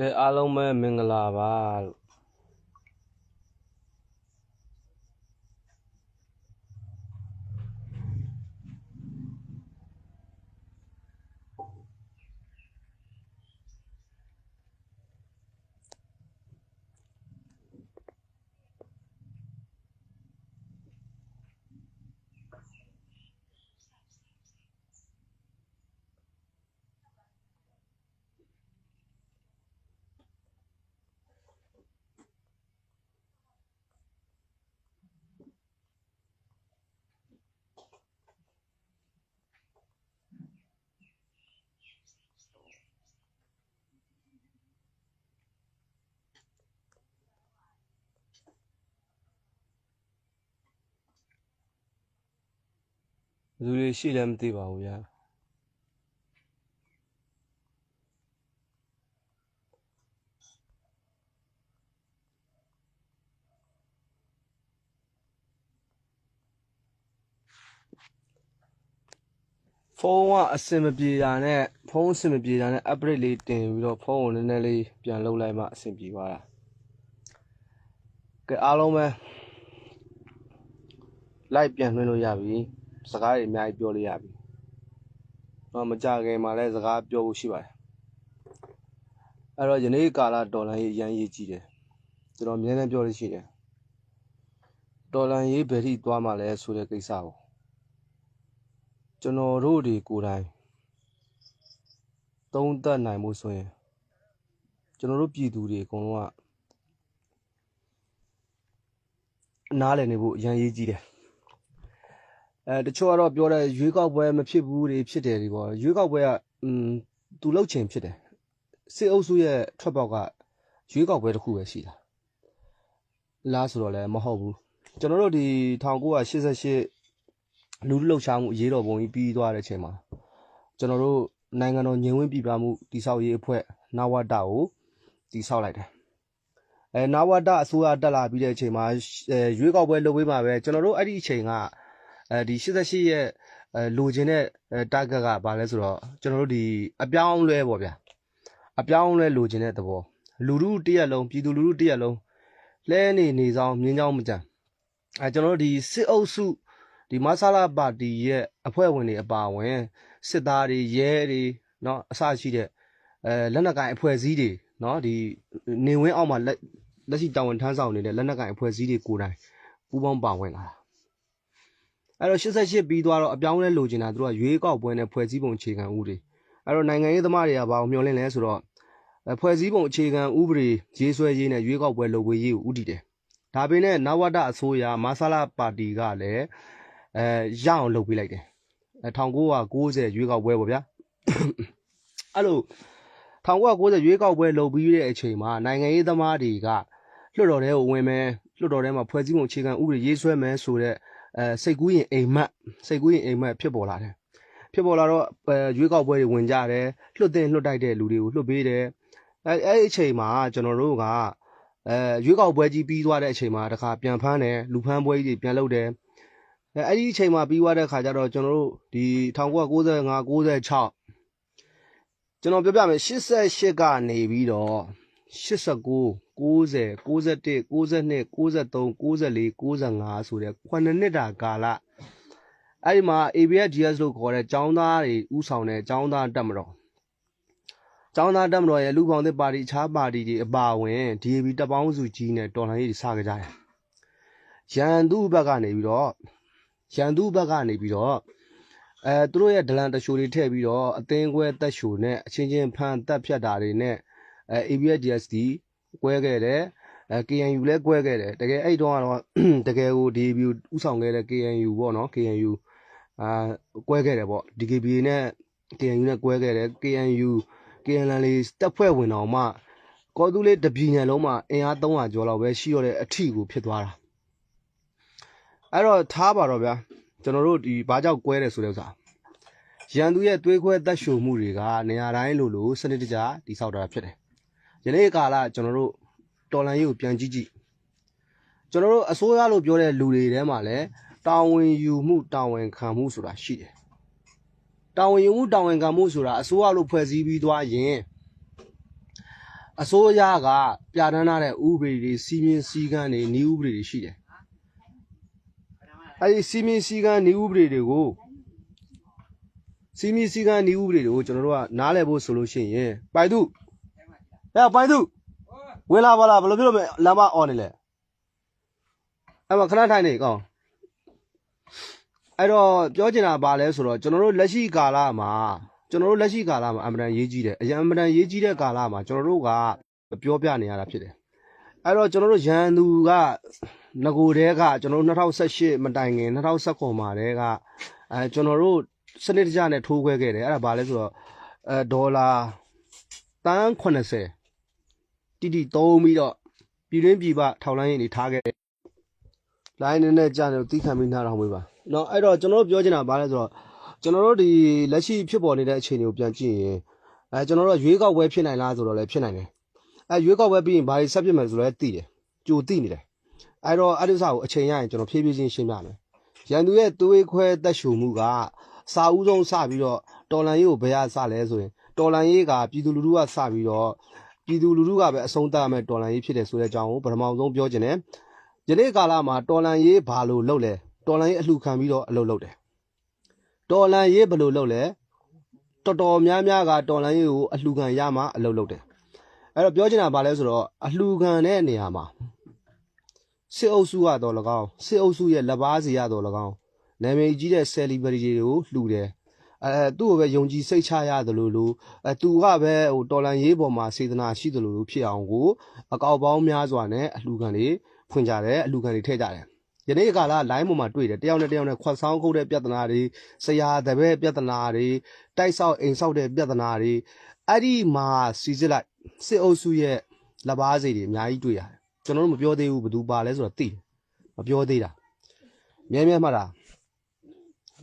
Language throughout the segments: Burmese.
ကဲအားလုံးပဲမင်္ဂလာပါလို့ ဘယ်သူတွေရှိလဲမသိပါဘူးဗျာဖုန်းကအစင်မပြေတာနဲ့ဖုန်းအစင်မပြေတာနဲ့ upgrade လေးတင်ပြီးတော့ဖုန်းကိုနည်းနည်းလေးပြန်လုပ်လိုက်မှအဆင်ပြေသွားတာကဲအားလုံးပဲလိုက်ပြန်နှွှဲလို့ရပြီ စကားတွေအများကြီးပြောလို့ရပြီတော့မကြခင်မှာလည်းစကားပြောဖို့ရှိပါတယ်အဲ့တော့ယနေ့ကာလဒေါ်လာရေးအရန်ရေးကြည့်တယ်ကျွန်တော်အများနဲ့ပြောလို့ရှိတယ်ဒေါ်လာရေးဘယ်ထိသွားမှလဲဆိုတဲ့ကိစ္စကိုကျွန်တော်တို့တွေကိုယ်တိုင်သုံးသပ်နိုင်မှုဆိုရင်ကျွန်တော်တို့ပြည်သူတွေအကုန်လုံးကနားလည်နေဖို့အရန်ရေးကြည့်တယ် အဲတချို့ကတော့ပြောတယ်ရွေးကောက်ပွဲမဖြစ်ဘူးတွေဖြစ်တယ်ဒီပေါ့ရွေးကောက်ပွဲကอืมသူလှုပ်ချင်ဖြစ်တယ်စစ်အုပ်စုရဲ့ထွက်ပေါက်ကရွေးကောက်ပွဲတစ်ခုပဲရှိတာလားဆိုတော့လည်းမဟုတ်ဘူးကျွန်တော်တို့ဒီ1988လူထုလှုပ်ရှားမှုအရေးတော်ပုံကြီးပြီးသွားတဲ့အချိန်မှာကျွန်တော်တို့နိုင်ငံတော်ညင်ဝင်းပြည်ပမှုတိဆောက်ရေးအဖွဲ့နဝတကိုတိဆောက်လိုက်တယ်အဲနဝတအစိုးရတက်လာပြီးတဲ့အချိန်မှာအဲရွေးကောက်ပွဲလုပ်ပေးမှာပဲကျွန်တော်တို့အဲ့ဒီအချိန်က အဲဒီ88ရဲ့အဲလိုချင်တဲ့အဲ target ကဘာလဲဆိုတော့ကျွန်တော်တို့ဒီအပြောင်းအလဲပေါ့ဗျာအပြောင်းအလဲလိုချင်တဲ့သဘောလူလူတစ်ရက်လုံးပြည်သူလူလူတစ်ရက်လုံးလဲနေနေဆောင်မြင်းချောင်းမကြံအဲကျွန်တော်တို့ဒီစစ်အုပ်စုဒီမဆလာပါတီရဲ့အဖွဲ့ဝင်တွေအပါအဝင်စစ်သားတွေရဲတွေเนาะအစရှိတဲ့အဲလက်နက်ကိုင်အဖွဲ့အစည်းတွေเนาะဒီနေဝင်းအောက်မှာလက်လက်ရှိတာဝန်ထမ်းဆောင်နေတဲ့လက်နက်ကိုင်အဖွဲ့အစည်းတွေကိုယ်တိုင်ပူးပေါင်းပါဝင်လာတာ အဲ့တော့88ပြီးသွားတော့အပြောင်းအလဲလိုချင်တာသူတို့ကရွေးကောက်ပွဲနဲ့ဖွဲ့စည်းပုံအခြေခံဥပဒေအဲ့တော့နိုင်ငံရေးသမားတွေကဘာကိုမျှော်လင့်လဲဆိုတော့အဲဖွဲ့စည်းပုံအခြေခံဥပဒေရေးဆွဲရေးနဲ့ရွေးကောက်ပွဲလုပ်ပေးရေးကိုဥတည်တယ်ဒါပေမဲ့နဝတအစိုးရမဆလာပါတီကလည်းအဲရအောင်လုပ်ပေးလိုက်တယ်အဲ1990ရွေးကောက်ပွဲပေါ့ဗျာအဲ့လို1990ရွေးကောက်ပွဲလုပ်ပြီးတဲ့အချိန်မှာနိုင်ငံရေးသမားတွေကလွှတ်တော်ထဲကိုဝင်မယ်လွှတ်တော်ထဲမှာဖွဲ့စည်းပုံအခြေခံဥပဒေရေးဆွဲမယ်ဆိုတဲ့ အဲစိတ်ကူးရင်အိမ်မက်စိတ်ကူးရင်အိမ်မက်ဖြစ်ပေါ်လာတယ်ဖြစ်ပေါ်လာတော့အဲရွေးကောက်ပွဲတွေဝင်ကြတယ်လွှတ်တင်လွှတ်တိုက်တဲ့လူတွေကိုလွှတ်ပေးတယ်အဲအဲ့ဒီအချိန်မှာကျွန်တော်တို့ကအဲရွေးကောက်ပွဲကြီးပြီးသွားတဲ့အချိန်မှာတခါပြန်ဖမ်းတယ်လူဖမ်းပွဲကြီးတွေပြန်လုပ်တယ်အဲအဲ့ဒီအချိန်မှာပြီးသွားတဲ့ခါကျတော့ကျွန်တော်တို့ဒီ1995 96ကျွန်တော်ပြောပြမယ်88ကနေပြီးတော့89 90 91 92 93 94 95ဆိုတဲ့9နှစ်တာကာလအဲ့ဒီမှာ ABSDS လို့ခေါ်တဲ့ចောင်းသားတွေဥဆောင်တဲ့ចောင်းသားတက်မတော်ចောင်းသားတက်မတော်ရဲ့လူပေါင်းသစ်ပါတီအခြားပါတီတွေအပါအဝင် DAB တပ်ပေါင်းစုကြီးနဲ့တော်လှန်ရေးတွေစကြကြတယ်ရန်သူဘက်ကနေပြီးတော့ရန်သူဘက်ကနေပြီးတော့အဲသူတို့ရဲ့ဒလန်တရှိုတွေထည့်ပြီးတော့အသင်းခွဲတက်ရှိုနဲ့အချင်းချင်းဖန်တက်ဖြတ်တာတွေနဲ့အဲ ABSDS ဒီ ကွဲခဲ့တယ်အဲ KNU လည်းကွဲခဲ့တယ်တကယ်အဲ့တုန်းကတော့တကယ်ကို DAB ဥဆောင်ခဲ့တဲ့ KNU ပေါ့နော် KNU အာကွဲခဲ့တယ်ပေါ့ DKB နဲ့ KNU နဲ့ကွဲခဲ့တယ် KNU KNL လေးတက်ဖွဲ့ဝင်တော်မှကောသူလေးတပြည်နယ်လုံးမှာအင်အား300ကျော်လောက်ပဲရှိရတဲ့အထီကိုဖြစ်သွားတာအဲ့တော့ထားပါတော့ဗျာကျွန်တော်တို့ဒီဘာကြောက်ကွဲတယ်ဆိုတဲ့ဥစ္စာရန်သူရဲ့သွေးခွဲတက်ရှိုမှုတွေကနေရာတိုင်းလိုလိုစနစ်တကျတိဆောက်တာဖြစ်တယ် ယနေ့ကာလကျွန်တော်တို့တော်လန်ရေးကိုပြန်ကြည့်ကြည့်ကျွန်တော်တို့အစိုးရလို့ပြောတဲ့လူတွေထဲမှာလည်းတာဝန်ယူမှုတာဝန်ခံမှုဆိုတာရှိတယ်တာဝန်ယူမှုတာဝန်ခံမှုဆိုတာအစိုးရလို့ဖွဲ့စည်းပြီးသွားရင်အစိုးရကပြဋ္ဌာန်းထားတဲ့ဥပဒေတွေစီမင်းစည်းကမ်းတွေဤဥပဒေတွေရှိတယ်အဲဒီစီမင်းစည်းကမ်းဤဥပဒေတွေကိုစီမင်းစည်းကမ်းဤဥပဒေတွေကိုကျွန်တော်တို့ကနားလည်ဖို့ဆိုလို့ရှိရင်ပိုက်သူ ဟဲ့ပိုက်သူဝင်လာပါလားဘယ်လိုပြောမလဲလမ်းမအော်နေလဲအဲ့မှာခဏထိုင်နေကောင်းအဲ့တော့ပြောချင်တာပါလဲဆိုတော့ကျွန်တော်တို့လက်ရှိကာလမှာကျွန်တော်တို့လက်ရှိကာလမှာအမှန်တန်ရေးကြီးတယ်အရင်အမှန်တန်ရေးကြီးတဲ့ကာလမှာကျွန်တော်တို့ကပြောပြနေရတာဖြစ်တယ်အဲ့တော့ကျွန်တော်တို့ရန်သူကငကိုတဲကကျွန်တော်တို့2018မတိုင်ခင်2019မှာတည်းကအဲကျွန်တော်တို့စနစ်တကျနဲ့ထိုးခွဲခဲ့တယ်အဲ့ဒါဘာလဲဆိုတော့အဲဒေါ်လာတန်း80 တိတိသုံးပြီးတော့ပြည်တွင်းပြည်ပထောက်လိုင်းရင်တွေထားခဲ့တယ်။လိုင်းနဲ့နဲ့ကြာနေတော့တီးခံပြီးနားထောင်ပေးပါ။နော်အဲ့တော့ကျွန်တော်တို့ပြောချင်တာဘာလဲဆိုတော့ကျွန်တော်တို့ဒီလက်ရှိဖြစ်ပေါ်နေတဲ့အခြေအနေကိုပြန်ကြည့်ရင်အဲကျွန်တော်တို့ရွေးကောက်ပွဲဖြစ်နိုင်လားဆိုတော့လည်းဖြစ်နိုင်တယ်။အဲရွေးကောက်ပွဲပြီးရင်ဘာတွေဆက်ဖြစ်မယ်ဆိုတော့လည်းသိတယ်။ကြိုသိနေတယ်။အဲ့တော့အဲ့ဒီဥစ္စာကိုအချိန်ရရင်ကျွန်တော်ဖြည်းဖြည်းချင်းရှင်းပြမယ်။ရန်သူရဲ့သွေးခွဲတက်ရှူမှုကစာဦးဆုံးစပြီးတော့တော်လန်ရေးကိုဘယ်ရစလဲဆိုရင်တော်လန်ရေးကပြည်သူလူထုကစပြီးတော့ ပြည်သူလူထုကပဲအဆုံးသတ်ရမယ်တော်လန်ရေးဖြစ်တယ်ဆိုတဲ့အကြောင်းကိုပထမဆုံးပြောခြင်းတယ်ယနေ့ကာလမှာတော်လန်ရေးဘာလို့လုပ်လဲတော်လန်ရေးအလှခံပြီးတော့အလုပ်လုပ်တယ်တော်လန်ရေးဘယ်လိုလုပ်လဲတော်တော်များများကတော်လန်ရေးကိုအလှခံရမှအလုပ်လုပ်တယ်အဲ့တော့ပြောချင်တာဘာလဲဆိုတော့အလှခံတဲ့နေရာမှာစစ်အုပ်စုကတော့၎င်းစစ်အုပ်စုရဲ့လက်ပါစီရတော့၎င်းနာမည်ကြီးတဲ့ celebrity တွေကိုလှူတယ် အဲသူ့ကိုပဲယုံကြည်စိတ်ချရတယ်လို့လို့အဲသူကပဲဟိုတော်လန်ရေးပေါ်မှာစေတနာရှိတယ်လို့လို့ဖြစ်အောင်ကိုအကောက်ပေါင်းများစွာနဲ့အလှခံတွေဖွင့်ကြတယ်အလှခံတွေထည့်ကြတယ်ယနေ့ကာလ line ပေါ်မှာတွေ့တယ်တယောက်နဲ့တယောက်နဲ့ခွတ်ဆောင်းခုတ်တဲ့ပြဿနာတွေဆရာတပည့်ပြဿနာတွေတိုက်ဆောက်အိမ်ဆောက်တဲ့ပြဿနာတွေအဲ့ဒီမှာစီစစ်လိုက်စစ်အုပ်စုရဲ့လက်ပါစီတွေအများကြီးတွေ့ရတယ်ကျွန်တော်တို့မပြောသေးဘူးဘယ်သူပါလဲဆိုတော့သိတယ်မပြောသေးတာမြဲမြဲမှတ်တာ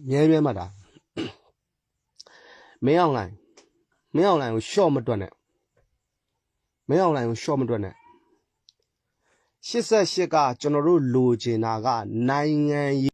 မြဲမြဲမှတ်တာ မင်းအောင်လိုင်းမင်းအောင်လိုင်းကိုရှော့မတွက်နဲ့မင်းအောင်လိုင်းကိုရှော့မတွက်နဲ့88ကကျွန်တော်တို့လိုချင်တာကနိုင်ငံရေး